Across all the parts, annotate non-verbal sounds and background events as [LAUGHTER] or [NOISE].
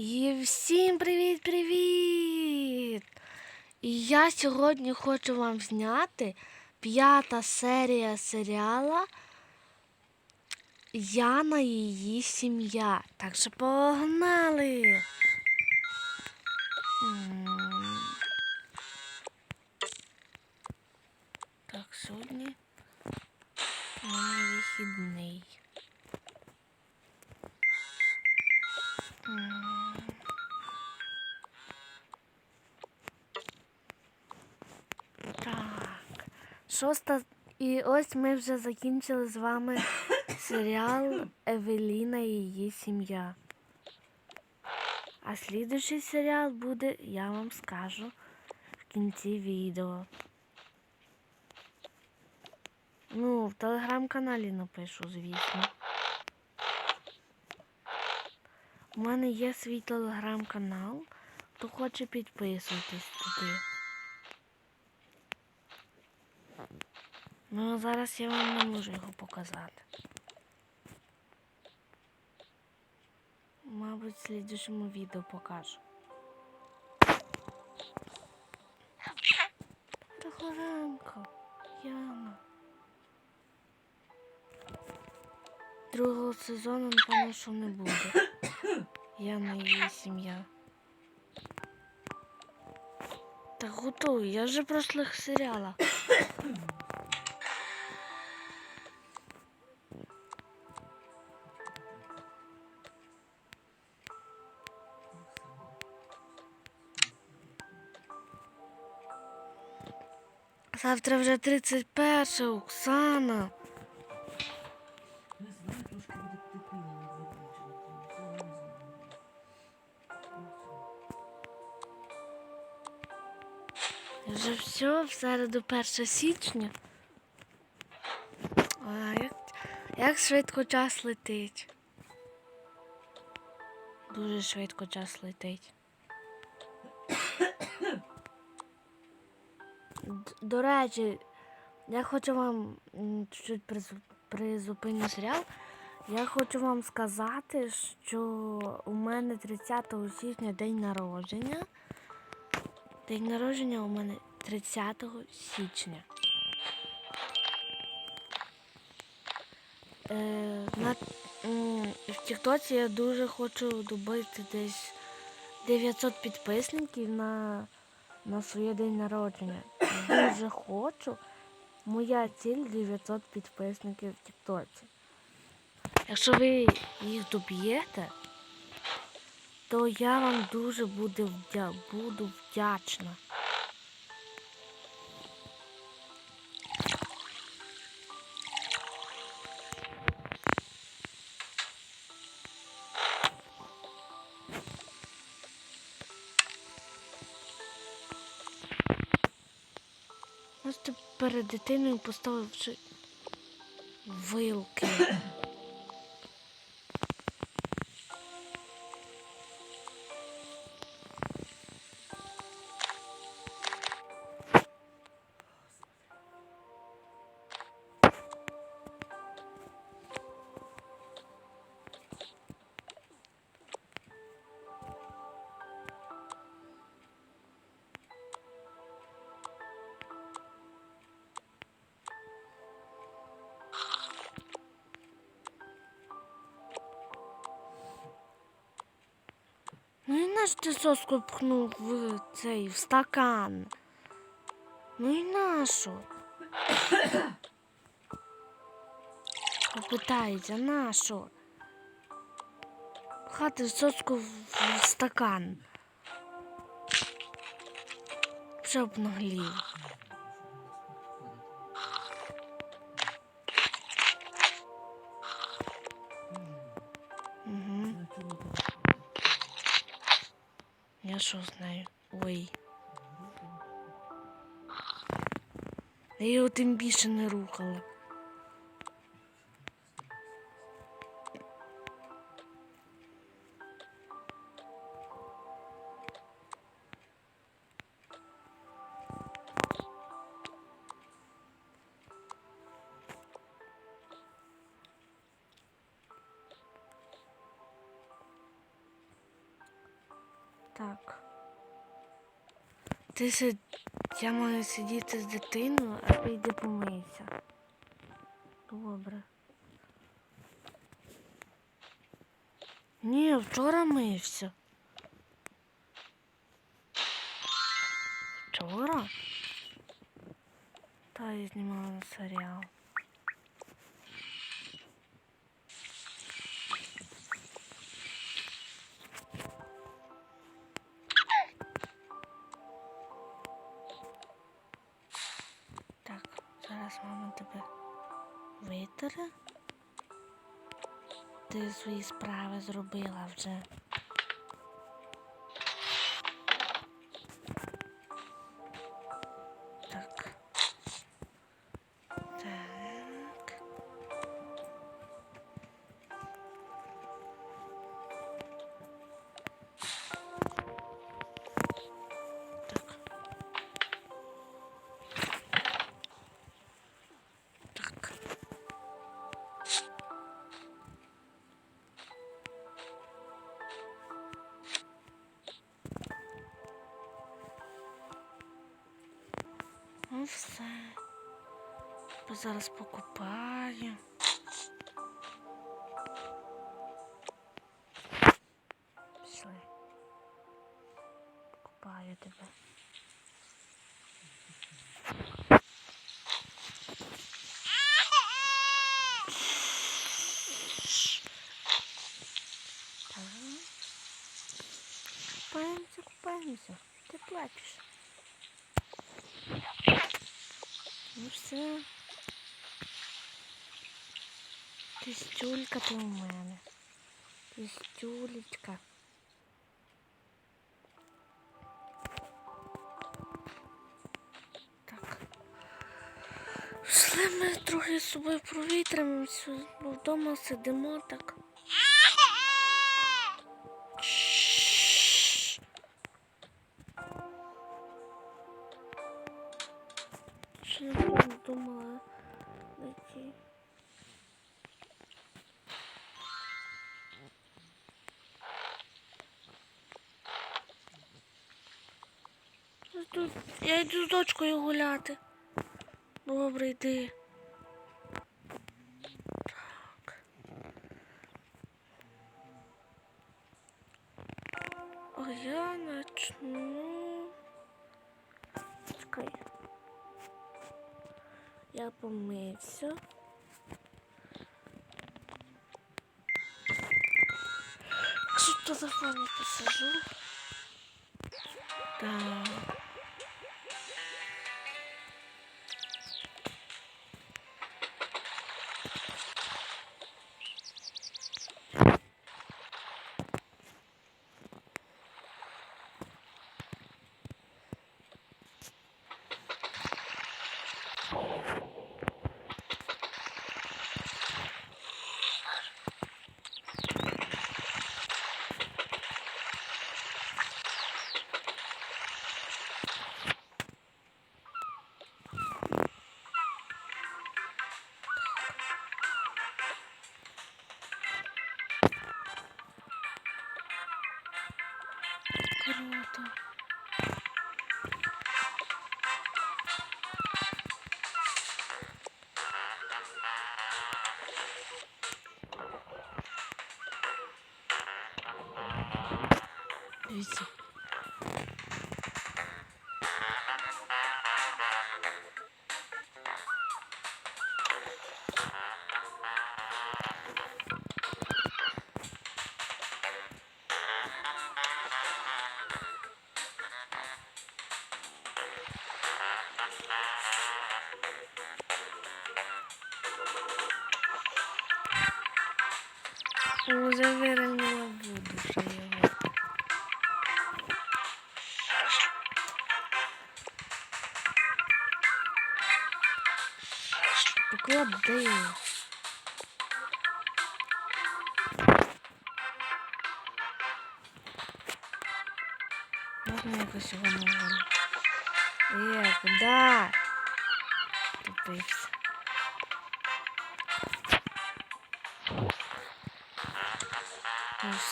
І всім привіт-привіт! І я сьогодні хочу вам зняти п'ята серія серіала Яна і її сім'я. Так що погнали! Так, сьогодні Шоста. І ось ми вже закінчили з вами [COUGHS] серіал Евеліна і її сім'я. А слідуючий серіал буде, я вам скажу в кінці відео. Ну, в телеграм-каналі напишу, звісно. У мене є свій телеграм-канал, хто хоче підписуйтесь туди. Ну, зараз я вам не можу його показати. Мабуть, в слідчому відео покажу. Тихоренько, Яна. Другого сезону, напевно, що не буде. Яна і її сім'я. Та готую, я вже в прошлих серіалах. Завтра вже 31 Оксана. Вже все, в середу 1 січня. А як, як швидко час летить. Дуже швидко час летить. До речі, я хочу вам чуть-чуть призу- призупиню серіал. Я хочу вам сказати, що у мене 30 січня день народження. День народження у мене 30 січня. Е, на, в Тіктоці я дуже хочу добити десь 900 підписників на, на своє день народження. Дуже хочу. Моя ціль 900 підписників в Тіктоці. Якщо ви їх доб'єте, то я вам дуже буду, вдячна. Просто перед дитиною поставивши вилки. Наш ти соску пхнув в цей в стакан. Ну і нашу. Попитається, нашу. Хати соску в, стакан. Щоб наглів. Я що знаю? Ой. Я його тим більше не рухала. Так. Ти сид... Я маю сидіти з дитиною, а ти йди помийся. Добре. Ні, вчора мився. Вчора? Та я знімала серіал. Зараз мама тебе витере. Ти свої справи зробила вже. Все. Зараз покупаю. Пішли. Покупаю тебе. Так. Купаємося, купаємося. Ти плачеш. Ну все. Ти стюлька ти у мене. Ти стюлечка. Так. Пішли ми трохи з собою провітримося, бо вдома сидимо так. Тут- Я йду з дочкою гуляти. Добре, йди. Так. А я начну. Чекай. Я помився. Якщо в телефоні посижу. Так. var orada. Уже виронила буду ще його. Поклади. Можна якось його на волю. Е, куди? Тупився.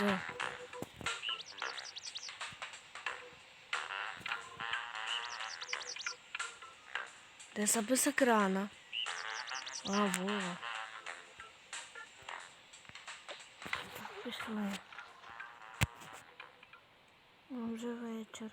все. Де запис екрана? А, во. Пішли. Ну, вже вечір.